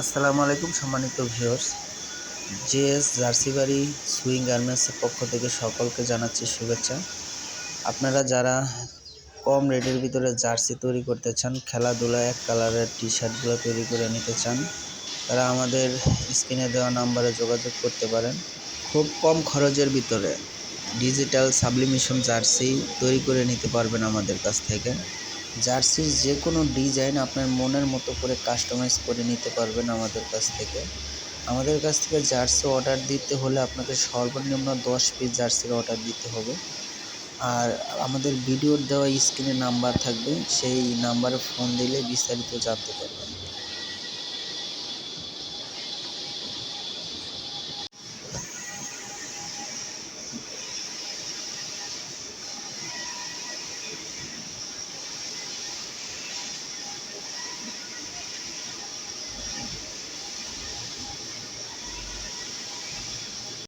আসসালামু আলাইকুম সম্মানিত ভিউয়ার্স। জেএস জার্সি বাড়ি সুইং গার্মেন্টসের পক্ষ থেকে সকলকে জানাচ্ছি শুভেচ্ছা। আপনারা যারা কম রেটের ভিতরে জার্সি তৈরি করতে চান, খেলাধুলা এক কালারের টি শার্টগুলো তৈরি করে নিতে চান, তারা আমাদের স্ক্রিনে দেওয়া নাম্বারে যোগাযোগ করতে পারেন। খুব কম খরচের ভিতরে ডিজিটাল সাবলিমিশন জার্সি তৈরি করে নিতে পারবেন আমাদের কাছ থেকে। জার্সির যে কোনো ডিজাইন আপনার মনের মতো করে কাস্টমাইজ করে নিতে পারবেন আমাদের কাছ থেকে। আমাদের কাছ থেকে জার্সি অর্ডার দিতে হলে আপনাকে সর্বনিম্ন দশ পিস জার্সির অর্ডার দিতে হবে। আর আমাদের ভিডিওর দেওয়া স্ক্রিনে নাম্বার থাকবে, সেই নাম্বারে ফোন দিলে বিস্তারিত জানতে পারবেন।